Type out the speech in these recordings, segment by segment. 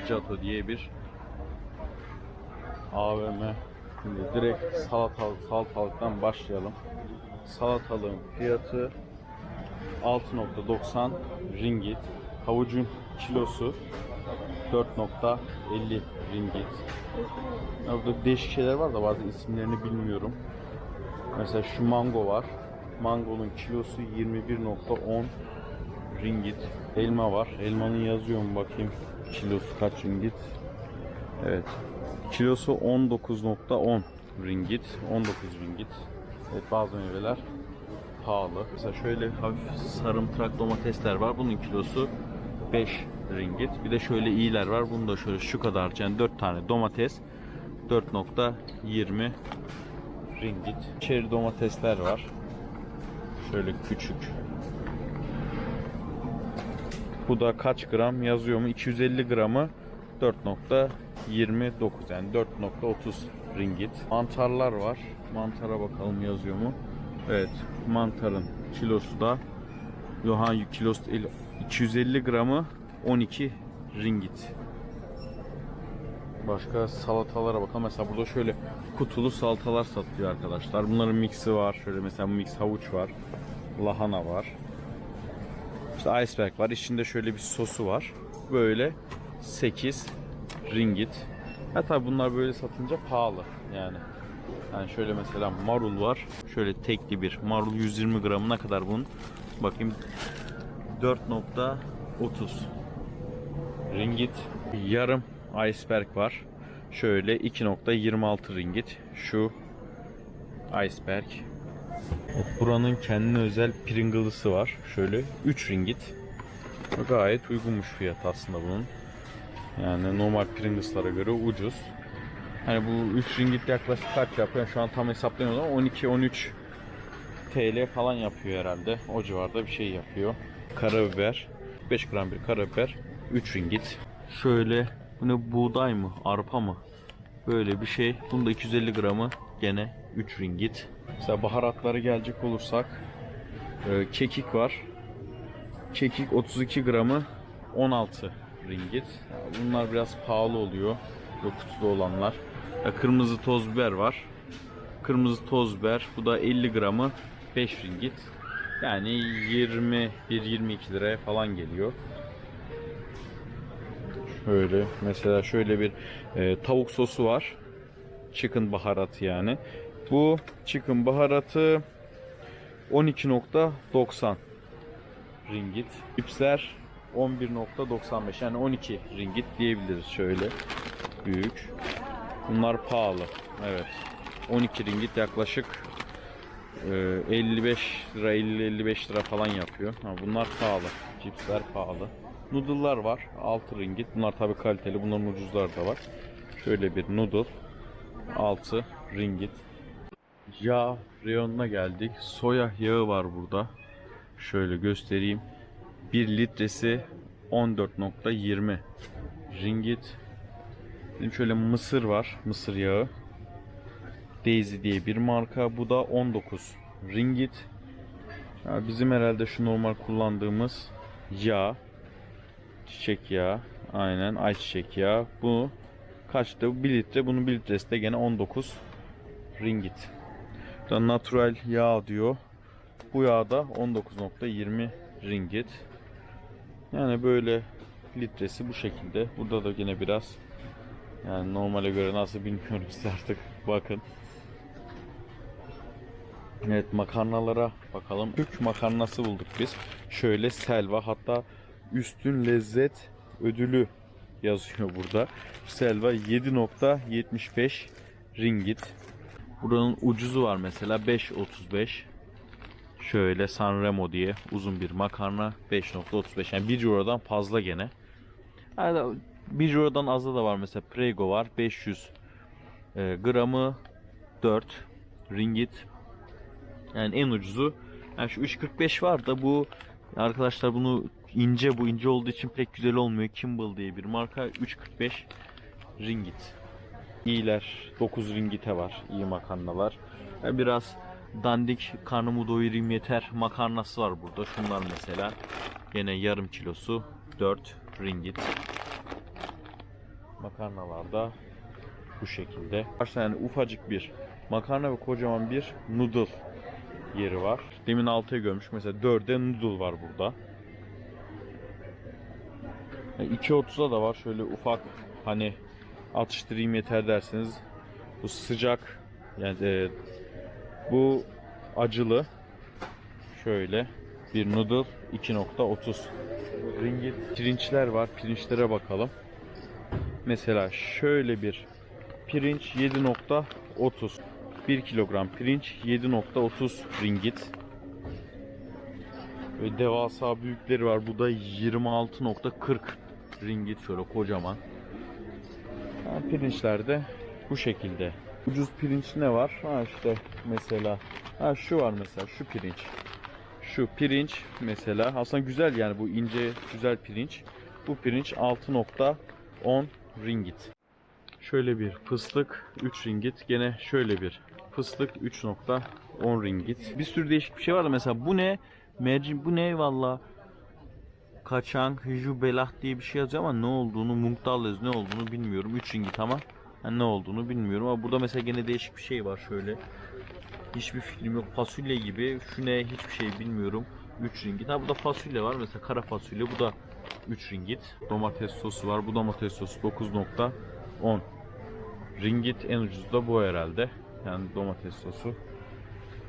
Mercato diye bir AVM. Şimdi direkt salatalık, salatalıktan başlayalım. Salatalığın fiyatı 6.90 ringgit. Havucun kilosu 4.50 ringgit. Burada değişik şeyler var da bazı isimlerini bilmiyorum. Mesela şu mango var. Mangonun kilosu 21.10 ringgit. Elma var. Elmanın yazıyor mu bakayım kilosu kaç ringgit? Evet. Kilosu 19.10 ringgit. 19 ringgit. Evet bazı meyveler pahalı. Mesela şöyle hafif sarımtırak domatesler var. Bunun kilosu 5 ringgit. Bir de şöyle iyiler var. Bunun da şöyle şu kadar yani 4 tane domates 4.20 ringgit. Çeri domatesler var. Şöyle küçük. Bu da kaç gram yazıyor mu? 250 gramı 4.29 yani 4.30 ringgit. Mantarlar var. Mantara bakalım yazıyor mu? Evet. Mantarın kilosu da Yohan kilosu el- 250 gramı 12 ringgit. Başka salatalara bakalım. Mesela burada şöyle kutulu salatalar satılıyor arkadaşlar. Bunların mixi var. Şöyle mesela mix havuç var. Lahana var. İşte iceberg var. İçinde şöyle bir sosu var. Böyle 8 ringgit. Ha tabi bunlar böyle satınca pahalı yani. Yani şöyle mesela marul var. Şöyle tekli bir marul 120 gramına kadar bunun. Bakayım 4.30 ringgit. Yarım iceberg var. Şöyle 2.26 ringgit. Şu iceberg. Buranın kendine özel Pringles'ı var. Şöyle 3 ringgit. Gayet uygunmuş fiyat aslında bunun. Yani normal Pringles'lara göre ucuz. Hani bu 3 ringgit yaklaşık kaç yapıyor? Şu an tam hesaplayamadım ama 12-13 TL falan yapıyor herhalde. O civarda bir şey yapıyor. Karabiber. 5 gram bir karabiber. 3 ringgit. Şöyle bu ne buğday mı? Arpa mı? Böyle bir şey. Bunun da 250 gramı gene 3 ringgit. Mesela baharatları gelecek olursak e, kekik var. Kekik 32 gramı 16 ringgit. Bunlar biraz pahalı oluyor. Yok kutuda olanlar. Ya Kırmızı toz biber var. Kırmızı toz biber. Bu da 50 gramı 5 ringgit. Yani 21-22 liraya falan geliyor. Şöyle mesela şöyle bir e, tavuk sosu var. Chicken baharatı yani. Bu chicken baharatı 12.90 ringgit. Chipsler 11.95 yani 12 ringgit diyebiliriz şöyle. Büyük. Bunlar pahalı. Evet. 12 ringgit yaklaşık e, 55 lira 50-55 lira falan yapıyor. Ha, bunlar pahalı. Cipsler pahalı. Noodle'lar var. 6 ringgit. Bunlar tabi kaliteli. Bunların ucuzları da var. Şöyle bir noodle. 6 ringgit. Yağ reyonuna geldik. Soya yağı var burada. Şöyle göstereyim. 1 litresi 14.20 ringgit. Şimdi şöyle mısır var. Mısır yağı. Daisy diye bir marka. Bu da 19 ringgit. Ya bizim herhalde şu normal kullandığımız yağ. Çiçek yağı. Aynen ayçiçek yağı. Bu kaçtı? 1 litre. Bunun 1 litresi de gene 19 ringgit. Da natural yağ diyor. Bu yağ da 19.20 ringgit. Yani böyle litresi bu şekilde. Burada da yine biraz yani normale göre nasıl bilmiyorum siz artık bakın. Evet makarnalara bakalım. Türk makarnası bulduk biz. Şöyle selva hatta üstün lezzet ödülü yazıyor burada. Selva 7.75 ringgit. Buranın ucuzu var mesela 5.35. Şöyle Sanremo diye uzun bir makarna 5.35 yani 1 eurodan fazla gene. Yani 1 eurodan azı da var mesela Prego var 500 e, gramı 4 ringgit. Yani en ucuzu yani şu 3.45 var da bu arkadaşlar bunu ince bu ince olduğu için pek güzel olmuyor. Kimball diye bir marka 3.45 ringgit. İyiler 9 ringgite var iyi makarnalar. Yani biraz dandik karnımı doyurayım yeter makarnası var burada. Şunlar mesela yine yarım kilosu 4 ringgit. Makarnalar da bu şekilde. Tane ufacık bir makarna ve kocaman bir noodle yeri var. Demin 6'ya görmüş. Mesela 4'e noodle var burada. E, 2.30'a da var. Şöyle ufak hani atıştırayım yeter derseniz bu sıcak yani e, bu acılı şöyle bir noodle 2.30 ringgit. Pirinçler var pirinçlere bakalım. Mesela şöyle bir pirinç 7.30 1 kilogram pirinç 7.30 ringgit. Ve devasa büyükleri var bu da 26.40 ringgit. Şöyle kocaman yani pirinçler de bu şekilde ucuz pirinç ne var ha işte mesela ha şu var mesela şu pirinç şu pirinç mesela aslında güzel yani bu ince güzel pirinç. Bu pirinç 6.10 ringgit. Şöyle bir fıstık 3 ringgit. Gene şöyle bir fıstık 3.10 ringgit. Bir sürü değişik bir şey var da mesela bu ne? Mercim bu ne valla? Kaçang, hiju belah diye bir şey yazıyor ama ne olduğunu, muntallez ne olduğunu bilmiyorum. 3 ringgit ama yani ne olduğunu bilmiyorum ama burada mesela gene değişik bir şey var şöyle. Hiçbir fikrim yok. Fasulye gibi. Şu ne hiçbir şey bilmiyorum. 3 ringgit. Ha burada fasulye var. Mesela kara fasulye. Bu da 3 ringgit. Domates sosu var. Bu domates sosu 9.10 ringgit. En ucuz da bu herhalde. Yani domates sosu.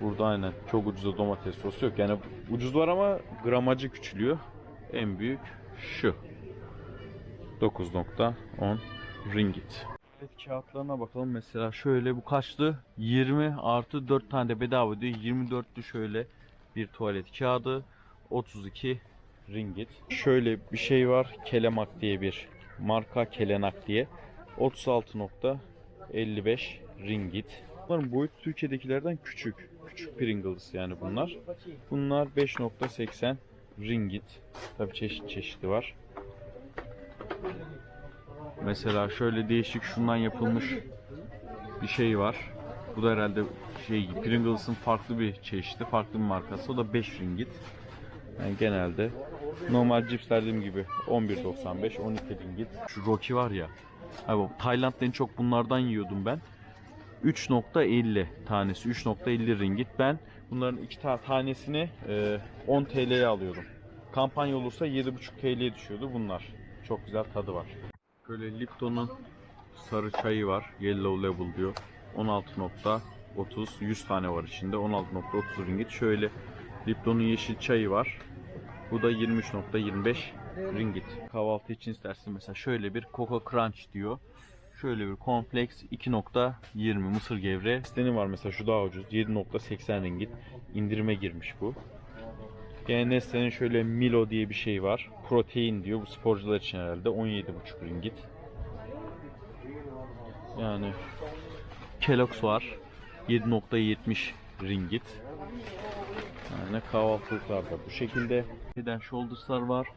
Burada aynen çok ucuzda domates sosu yok. Yani ucuz var ama gramajı küçülüyor. En büyük şu. 9.10 ringgit. Evet kağıtlarına bakalım mesela şöyle bu kaçtı? 20 artı 4 tane de bedava diyor. 24'lü şöyle bir tuvalet kağıdı. 32 ringgit. Şöyle bir şey var. Kelemak diye bir marka Kelenak diye. 36.55 ringgit. Bunların boyutu Türkiye'dekilerden küçük. Küçük Pringles yani bunlar. Bunlar 5.80 ringgit. Tabi çeşit çeşidi var. Mesela şöyle değişik şundan yapılmış bir şey var. Bu da herhalde şey Pringles'ın farklı bir çeşidi, farklı bir markası. O da 5 ringgit. Yani genelde normal cips dediğim gibi 11.95, 12 ringgit. Şu Rocky var ya. Abi Tayland'da en çok bunlardan yiyordum ben. 3.50 tanesi 3.50 ringgit. Ben bunların iki ta- tanesini e, 10 TL'ye alıyordum. Kampanya olursa 7.5 TL'ye düşüyordu bunlar. Çok güzel tadı var. Böyle Lipton'un sarı çayı var. Yellow Label diyor. 16.30 100 tane var içinde. 16.30 ringgit. Şöyle Lipton'un yeşil çayı var. Bu da 23.25 ringgit. Kahvaltı için istersin mesela şöyle bir Coco Crunch diyor. Şöyle bir kompleks 2.20 mısır gevreği. Sistemi var mesela şu daha ucuz 7.80 ringgit. İndirime girmiş bu. Gene Nestle'nin şöyle Milo diye bir şey var. Protein diyor. Bu sporcular için herhalde 17.5 ringgit. Yani Kellogg's var. 7.70 ringgit. Yani kahvaltılıklar da bu şekilde. Head Shoulders'lar var.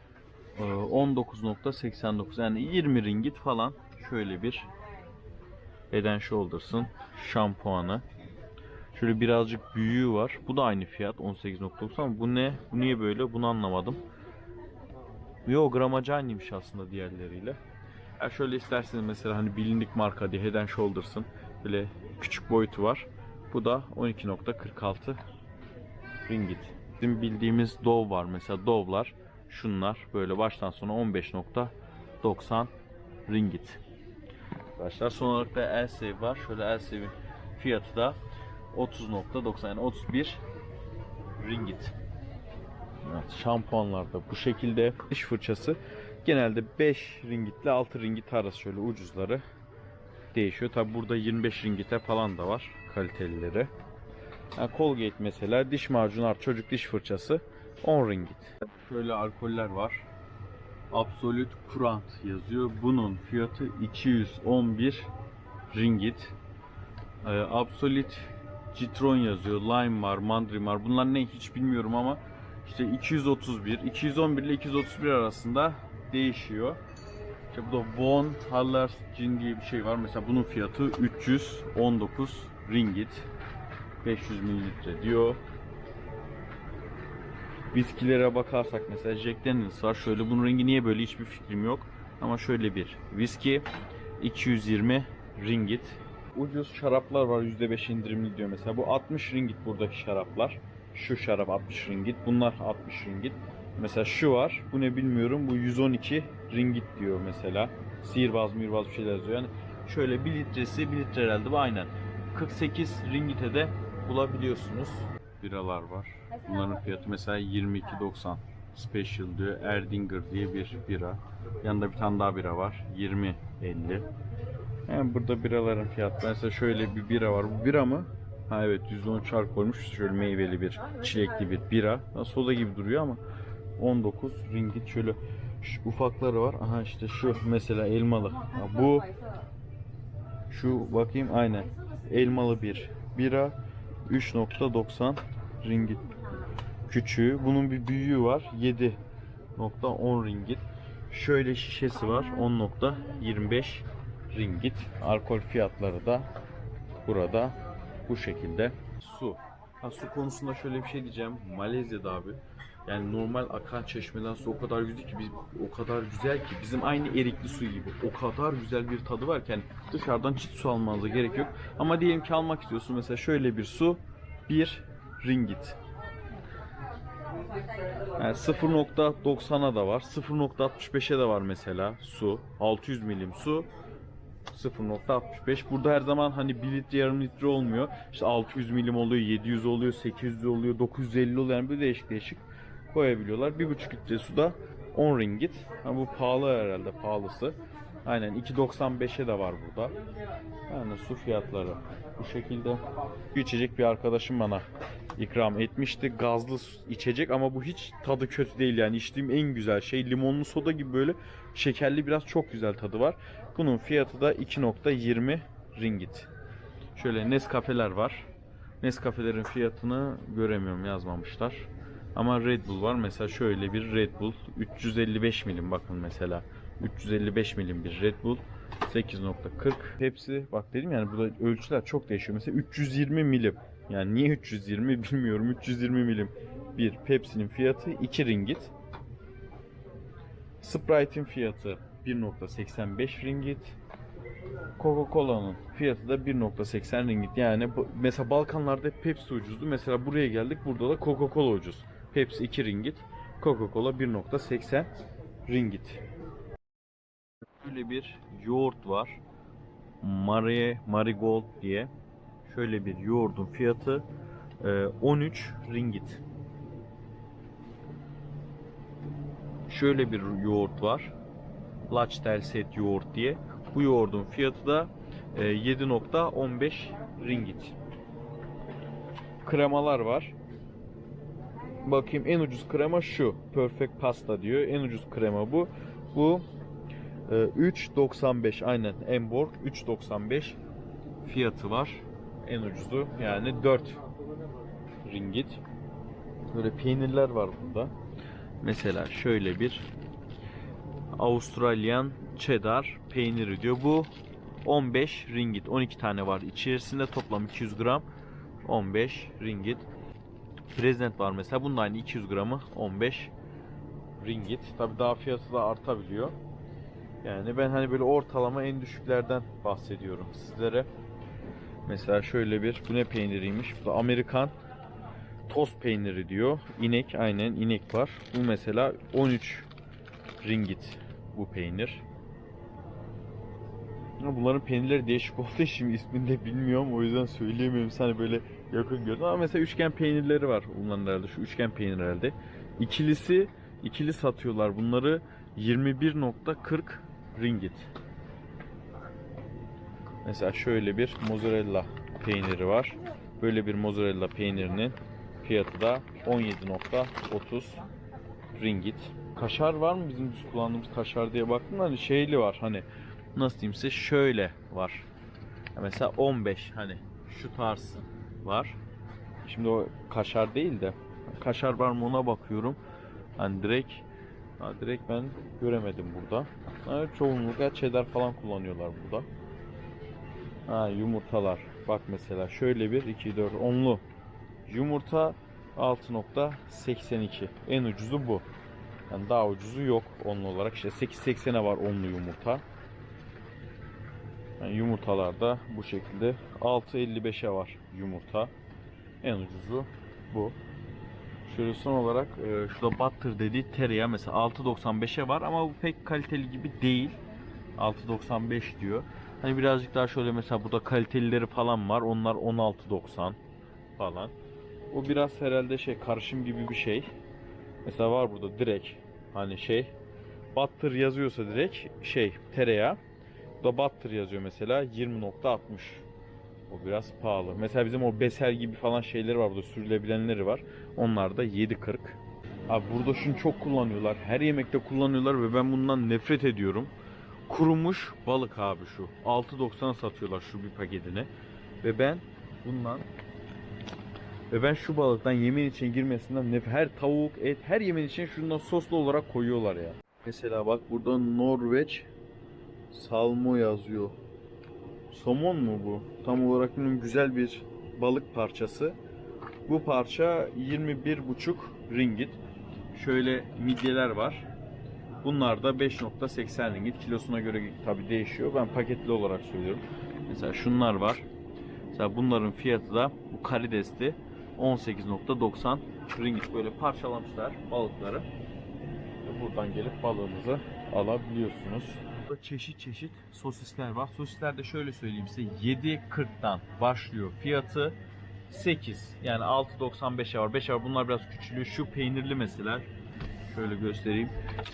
Ee, 19.89 yani 20 ringgit falan. Şöyle bir Head Shoulders'ın şampuanı. Şöyle birazcık büyüğü var. Bu da aynı fiyat 18.90 ama bu ne? Bu niye böyle? Bunu anlamadım. Yo gramajı aynıymış aslında diğerleriyle. Ya şöyle isterseniz mesela hani bilindik marka diye Head Shoulders'ın böyle küçük boyutu var. Bu da 12.46 ringgit. Bizim bildiğimiz Dove var mesela Dove'lar şunlar böyle baştan sona 15.90 ringgit. Arkadaşlar son olarak da Elsave var. Şöyle Elsave'in fiyatı da 30.90 yani 31 ringgit. Evet, şampuanlar da bu şekilde. Diş fırçası genelde 5 ringgit ile 6 ringgit arası şöyle ucuzları değişiyor. Tabi burada 25 ringgite falan da var kalitelileri. Yani Colgate mesela diş macunu artı çocuk diş fırçası 10 ringgit. Şöyle alkoller var. Absolute Kurant yazıyor. Bunun fiyatı 211 ringgit. Ee, Absolute Citron yazıyor. Lime var, mandrin var. Bunlar ne hiç bilmiyorum ama işte 231, 211 ile 231 arasında değişiyor. İşte bu da Von Haller Gin diye bir şey var. Mesela bunun fiyatı 319 ringgit. 500 mililitre diyor. Viskilere bakarsak mesela Jack Daniels var. Şöyle bunun rengi niye böyle hiçbir fikrim yok. Ama şöyle bir viski 220 ringgit. Ucuz şaraplar var %5 indirimli diyor mesela. Bu 60 ringgit buradaki şaraplar. Şu şarap 60 ringgit. Bunlar 60 ringgit. Mesela şu var. Bu ne bilmiyorum. Bu 112 ringgit diyor mesela. Sihirbaz mirbaz bir şeyler yazıyor. Yani şöyle 1 litresi 1 litre herhalde bu aynen. 48 ringgite de bulabiliyorsunuz. Biralar var. Bunların fiyatı mesela 22.90. Special diyor. Erdinger diye bir bira. Yanında bir tane daha bira var. 20.50. Yani burada biraların fiyatları mesela şöyle bir bira var. Bu bira mı? Ha evet %10 çark koymuş. Şöyle meyveli bir, çilekli bir bira. Soda gibi duruyor ama 19 ringgit şöyle şu ufakları var. Aha işte şu mesela elmalı. Ha, bu şu bakayım aynen. Elmalı bir bira 3.90 ringgit. Küçüğü. Bunun bir büyüğü var. 7.10 ringgit. Şöyle şişesi var. 10.25 ringgit. Alkol fiyatları da burada bu şekilde. Su. Ha, su konusunda şöyle bir şey diyeceğim. Malezya'da abi yani normal akan çeşmeden su o kadar güzel ki biz o kadar güzel ki bizim aynı erikli su gibi. O kadar güzel bir tadı var ki yani dışarıdan çit su almanıza gerek yok. Ama diyelim ki almak istiyorsun mesela şöyle bir su 1 ringgit. Yani 0.90'a da var. 0.65'e de var mesela su. 600 milim su. 0.65. Burada her zaman hani 1 litre yarım litre olmuyor. İşte 600 milim oluyor, 700 oluyor, 800 oluyor, 950 oluyor. Yani böyle değişik değişik koyabiliyorlar. 1.5 litre suda 10 ringgit. Ha, bu pahalı herhalde pahalısı. Aynen 2.95'e de var burada. Yani su fiyatları bu şekilde. İçecek bir arkadaşım bana ikram etmişti. Gazlı içecek ama bu hiç tadı kötü değil yani içtiğim en güzel şey limonlu soda gibi böyle şekerli biraz çok güzel tadı var. Bunun fiyatı da 2.20 ringgit. Şöyle Nescafe'ler var. Nescafe'lerin fiyatını göremiyorum yazmamışlar. Ama Red Bull var. Mesela şöyle bir Red Bull 355 milim bakın mesela. 355 milim bir Red Bull 8.40 Pepsi bak dedim yani burada ölçüler çok değişiyor. Mesela 320 milim. Yani niye 320 bilmiyorum. 320 milim bir Pepsi'nin fiyatı 2 ringgit. Sprite'in fiyatı 1.85 ringgit. Coca-Cola'nın fiyatı da 1.80 ringgit. Yani mesela Balkanlarda Pepsi ucuzdu. Mesela buraya geldik burada da Coca-Cola ucuz. Pepsi 2 ringgit. Coca-Cola 1.80 ringgit. Böyle bir yoğurt var. Marie Marigold diye. Şöyle bir yoğurdun fiyatı e, 13 ringgit. Şöyle bir yoğurt var. Lachtel set yoğurt diye. Bu yoğurdun fiyatı da e, 7.15 ringgit. Kremalar var. Bakayım en ucuz krema şu. Perfect Pasta diyor. En ucuz krema bu. Bu e, 3.95 aynen Emborg 3.95 fiyatı var. En ucuzu yani 4 ringgit. Böyle peynirler var burada. Mesela şöyle bir Avustralyan cheddar peyniri diyor. Bu 15 ringgit. 12 tane var. İçerisinde toplam 200 gram 15 ringgit. Prezent var mesela. Bunun aynı 200 gramı 15 ringgit. Tabi daha fiyatı da artabiliyor. Yani ben hani böyle ortalama en düşüklerden bahsediyorum sizlere. Mesela şöyle bir bu ne peyniriymiş? Bu da Amerikan tost peyniri diyor. İnek aynen inek var. Bu mesela 13 ringgit bu peynir. Bunların peynirleri değişik olduğu için ismini de bilmiyorum. O yüzden söyleyemiyorum. Sana böyle yakın gördüm. Ama mesela üçgen peynirleri var bunların herhalde. Şu üçgen peynir herhalde. İkilisi ikili satıyorlar bunları 21.40 ringgit. Mesela şöyle bir mozzarella peyniri var. Böyle bir mozzarella peynirinin fiyatı da 17.30 ringgit. Kaşar var mı bizim düz kullandığımız kaşar diye baktım hani şeyli var hani nasıl diyeyim size şöyle var. Mesela 15 hani şu tarz var. Şimdi o kaşar değil de kaşar var mı ona bakıyorum. Hani direkt direkt ben göremedim burada. Ha, çoğunlukla cheddar falan kullanıyorlar burada. Ha yumurtalar. Bak mesela şöyle bir 2 4 onlu yumurta 6.82. En ucuzu bu. Yani daha ucuzu yok onlu olarak. İşte 8.80'e var onlu yumurta. Yani yumurtalarda bu şekilde 6.55'e var yumurta. En ucuzu bu. Şöyle son olarak e, şurada Butter dediği tereyağı mesela 6.95'e var ama bu pek kaliteli gibi değil. 6.95 diyor. Hani birazcık daha şöyle mesela burada kalitelileri falan var. Onlar 16.90 falan. O biraz herhalde şey karışım gibi bir şey. Mesela var burada direkt hani şey Butter yazıyorsa direkt şey tereyağı. Bu da Butter yazıyor mesela 20.60. O biraz pahalı. Mesela bizim o besel gibi falan şeyleri var burada sürülebilenleri var. Onlar da 7.40. Abi burada şunu çok kullanıyorlar. Her yemekte kullanıyorlar ve ben bundan nefret ediyorum. Kurumuş balık abi şu. 6.90 satıyorlar şu bir paketini. Ve ben bundan ve ben şu balıktan yemeğin içine girmesinden nef her tavuk, et, her yemeğin içine şundan soslu olarak koyuyorlar ya. Mesela bak burada Norveç salmo yazıyor. Somon mu bu? Tam olarak bilmiyorum. Güzel bir balık parçası. Bu parça 21,5 ringgit. Şöyle midyeler var. Bunlar da 5.80 ringgit. Kilosuna göre tabi değişiyor. Ben paketli olarak söylüyorum. Mesela şunlar var. Mesela bunların fiyatı da bu karidesti 18.90 ringgit böyle parçalamışlar balıkları. Buradan gelip balığınızı alabiliyorsunuz. Burada çeşit çeşit sosisler var. Sosisler de şöyle söyleyeyim size 7.40'dan başlıyor fiyatı. 8 yani 6.95'e var. 5'e var. Bunlar biraz küçülüyor. Şu peynirli mesela. Şöyle göstereyim.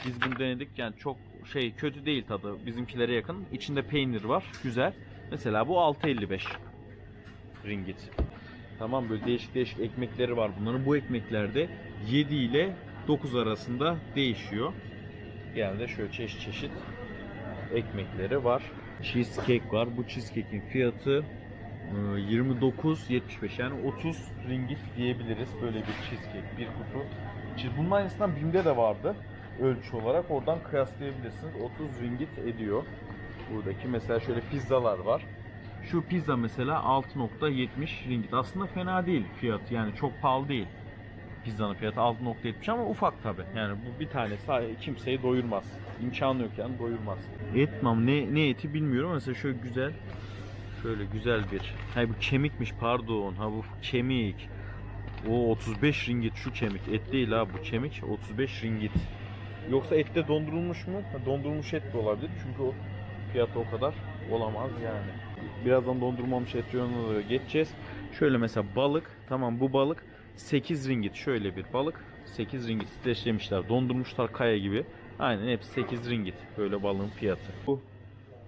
Biz bunu denedik. Yani çok şey kötü değil tadı. Bizimkilere yakın. İçinde peynir var. Güzel. Mesela bu 6.55 ringgit. Tamam böyle değişik değişik ekmekleri var bunların. Bu ekmeklerde 7 ile 9 arasında değişiyor. Genelde şöyle çeşit çeşit ekmekleri var cheesecake var bu cheesecake'in fiyatı ee, 29.75 yani 30 ringgit diyebiliriz böyle bir cheesecake bir kutu. Bunun aynısından BİM'de de vardı ölçü olarak oradan kıyaslayabilirsiniz 30 ringgit ediyor. Buradaki mesela şöyle pizzalar var. Şu pizza mesela 6.70 ringgit aslında fena değil fiyatı yani çok pahalı değil. Pizzanın fiyatı 6.70 ama ufak tabi. Yani bu bir tane sa- kimseyi doyurmaz. İmkanı yok yani doyurmaz. Et ne, ne eti bilmiyorum. Mesela şöyle güzel Şöyle güzel bir. Ha bu kemikmiş pardon. Ha bu kemik. O 35 ringgit şu kemik. Et değil ha bu kemik 35 ringgit. Yoksa ette dondurulmuş mu? Ha, dondurulmuş et de olabilir. Çünkü o fiyatı o kadar olamaz yani. Birazdan dondurulmamış et yönüne doğru geçeceğiz. Şöyle mesela balık. Tamam bu balık 8 ringgit. Şöyle bir balık. 8 ringgit streçlemişler. Dondurmuşlar kaya gibi. Aynen hepsi 8 ringgit. Böyle balığın fiyatı. Bu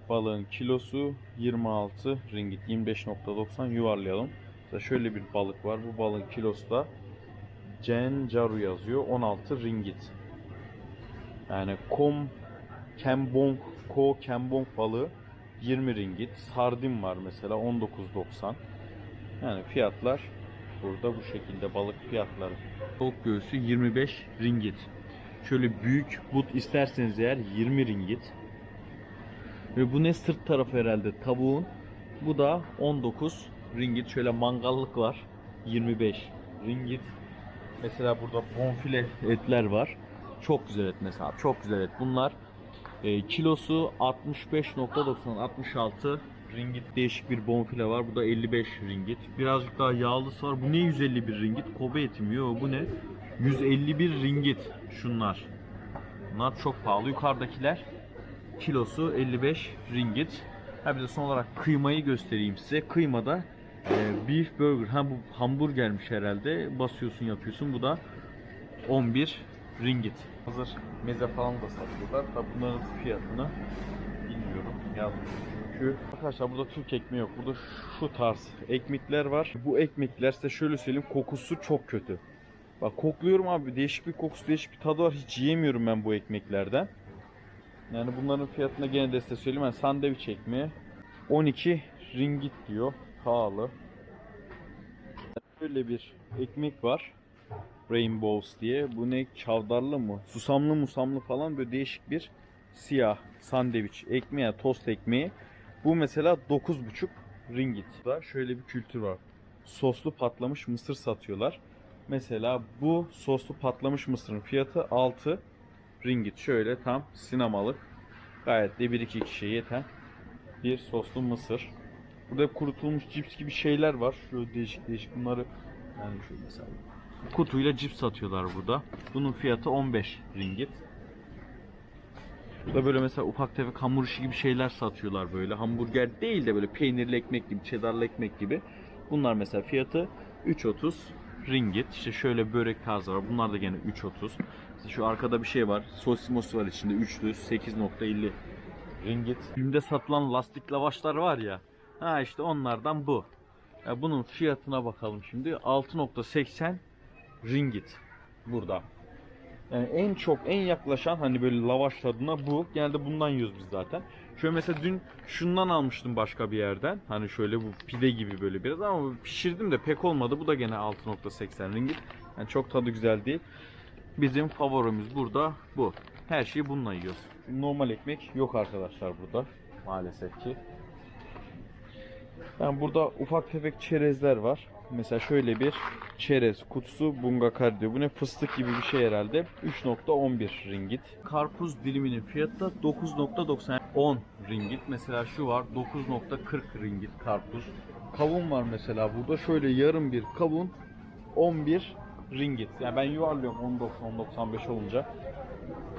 balığın kilosu 26 ringgit 25.90 yuvarlayalım. Mesela şöyle bir balık var. Bu balığın kilosu da Cencaru yazıyor. 16 ringgit. Yani kom kembong ko kembong balığı 20 ringgit. Sardin var mesela 19.90. Yani fiyatlar burada bu şekilde balık fiyatları. Tavuk göğsü 25 ringgit. Şöyle büyük but isterseniz eğer 20 ringgit. Ve bu ne sırt tarafı herhalde tavuğun. Bu da 19 ringit. Şöyle mangallık var. 25 ringit. Mesela burada bonfile etler var. Çok güzel et mesela. Çok güzel et. Bunlar e, kilosu 65.90 66 ringit değişik bir bonfile var. Bu da 55 ringit. Birazcık daha yağlısı var. Bu ne 151 ringit? Kobe eti mi? Yok bu ne? 151 ringit şunlar. Bunlar çok pahalı. Yukarıdakiler kilosu 55 ringgit. Ha bir de son olarak kıymayı göstereyim size. Kıymada e, beef burger. Ha bu hamburgermiş herhalde. Basıyorsun yapıyorsun. Bu da 11 ringgit. Hazır meze falan da satıyorlar. Tabi bunların fiyatını bilmiyorum. Yazmış çünkü. Arkadaşlar burada Türk ekmeği yok. Burada şu tarz ekmekler var. Bu ekmekler size şöyle söyleyeyim kokusu çok kötü. Bak kokluyorum abi değişik bir kokusu değişik bir tadı var. Hiç yiyemiyorum ben bu ekmeklerden. Yani bunların fiyatını gene de size söyleyeyim. Yani sandviç ekmeği 12 ringgit diyor. Pahalı. Böyle bir ekmek var. Rainbows diye. Bu ne? Çavdarlı mı? Susamlı musamlı falan böyle değişik bir siyah sandviç ekmeği, tost ekmeği. Bu mesela 9,5 ringgit. Da şöyle bir kültür var. Soslu patlamış mısır satıyorlar. Mesela bu soslu patlamış mısırın fiyatı 6 ringgit. Şöyle tam sinemalık. Gayet de 1-2 kişiye yeten bir soslu mısır. Burada kurutulmuş cips gibi şeyler var. Şöyle değişik değişik bunları yani şöyle mesela kutuyla cips satıyorlar burada. Bunun fiyatı 15 ringgit. Burada böyle mesela ufak tefek hamur işi gibi şeyler satıyorlar böyle. Hamburger değil de böyle peynirli ekmek gibi, cheddarlı ekmek gibi. Bunlar mesela fiyatı 3.30 ringgit. İşte şöyle börek tarzı var. Bunlar da gene 3.30. İşte şu arkada bir şey var. Sosimos var içinde. Üçlü 8.50 ringgit. Bim'de satılan lastik lavaşlar var ya. Ha işte onlardan bu. Ya bunun fiyatına bakalım şimdi. 6.80 ringgit burada. Yani en çok en yaklaşan hani böyle lavaş tadına bu. Genelde bundan yiyoruz biz zaten. Şöyle mesela dün şundan almıştım başka bir yerden. Hani şöyle bu pide gibi böyle biraz ama pişirdim de pek olmadı. Bu da gene 6.80 ringgit. Yani çok tadı güzel değil. Bizim favorimiz burada bu. Her şeyi bununla yiyoruz. Normal ekmek yok arkadaşlar burada. Maalesef ki. Yani burada ufak tefek çerezler var. Mesela şöyle bir çerez kutusu bunga diyor. Bu ne fıstık gibi bir şey herhalde. 3.11 ringgit. Karpuz diliminin fiyatı da 9.90 10 ringgit. Mesela şu var 9.40 ringgit karpuz. Kavun var mesela burada şöyle yarım bir kavun 11 ringgit. Yani ben yuvarlıyorum 10.90 10.95 olunca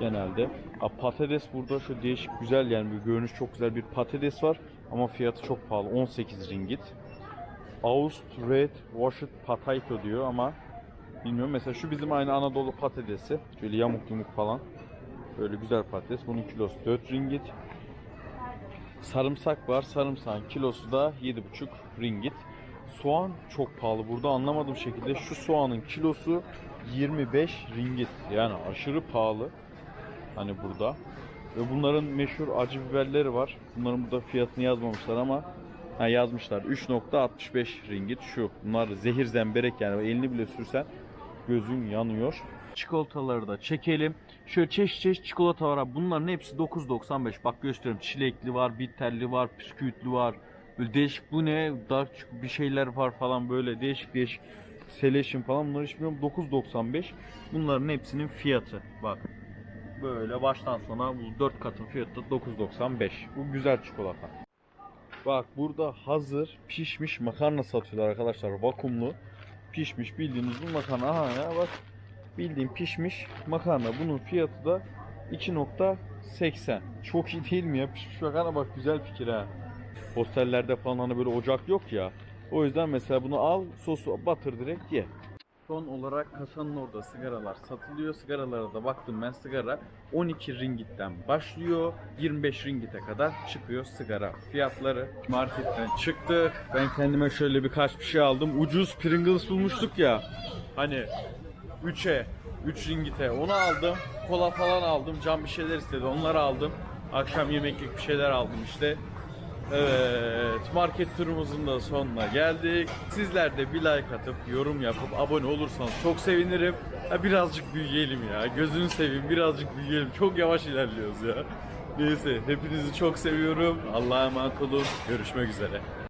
genelde. A, patates burada şu değişik güzel yani bir görünüş çok güzel bir patates var ama fiyatı çok pahalı 18 ringgit. Aust Red Washed Potato diyor ama bilmiyorum mesela şu bizim aynı Anadolu patatesi şöyle yamuk yumuk falan böyle güzel patates bunun kilosu 4 ringgit. Sarımsak var sarımsağın kilosu da 7,5 ringgit. Soğan çok pahalı burada anlamadığım şekilde şu soğanın kilosu 25 ringgit yani aşırı pahalı hani burada. Ve bunların meşhur acı biberleri var. Bunların burada fiyatını yazmamışlar ama ha, yazmışlar. 3.65 ringgit şu. Bunlar zehir zemberek yani elini bile sürsen gözün yanıyor. Çikolataları da çekelim. Şöyle çeşit çeşit çikolata var. abi. Bunların hepsi 9.95. Bak gösteriyorum. Çilekli var, bitterli var, bisküvitli var. Böyle değişik bu ne? Küçük bir şeyler var falan böyle değişik değişik. Selection falan bunları hiç bilmiyorum. 9.95. Bunların hepsinin fiyatı. Bak. Böyle baştan sona bu 4 katın fiyatı da 9.95. Bu güzel çikolata. Bak burada hazır pişmiş makarna satıyorlar arkadaşlar. Vakumlu. Pişmiş bildiğiniz bu makarna. Aha ya bak. Bildiğin pişmiş makarna. Bunun fiyatı da 2.80. Çok iyi değil mi ya? Pişmiş makarna bak güzel fikir ha. Hostellerde falan hani böyle ocak yok ya. O yüzden mesela bunu al sosu batır direkt ye. Son olarak kasanın orada sigaralar satılıyor. Sigaralara da baktım ben sigara 12 ringitten başlıyor. 25 ringite kadar çıkıyor sigara fiyatları. Marketten çıktık. Ben kendime şöyle birkaç bir şey aldım. Ucuz Pringles bulmuştuk ya. Hani 3'e 3 ringite onu aldım. Kola falan aldım. Cam bir şeyler istedi. Onları aldım. Akşam yemeklik bir şeyler aldım işte. Evet, market turumuzun da sonuna geldik. Sizler de bir like atıp, yorum yapıp, abone olursanız çok sevinirim. Ha, birazcık büyüyelim ya. Gözünü seveyim, birazcık büyüyelim. Çok yavaş ilerliyoruz ya. Neyse, hepinizi çok seviyorum. Allah'a emanet olun. Görüşmek üzere.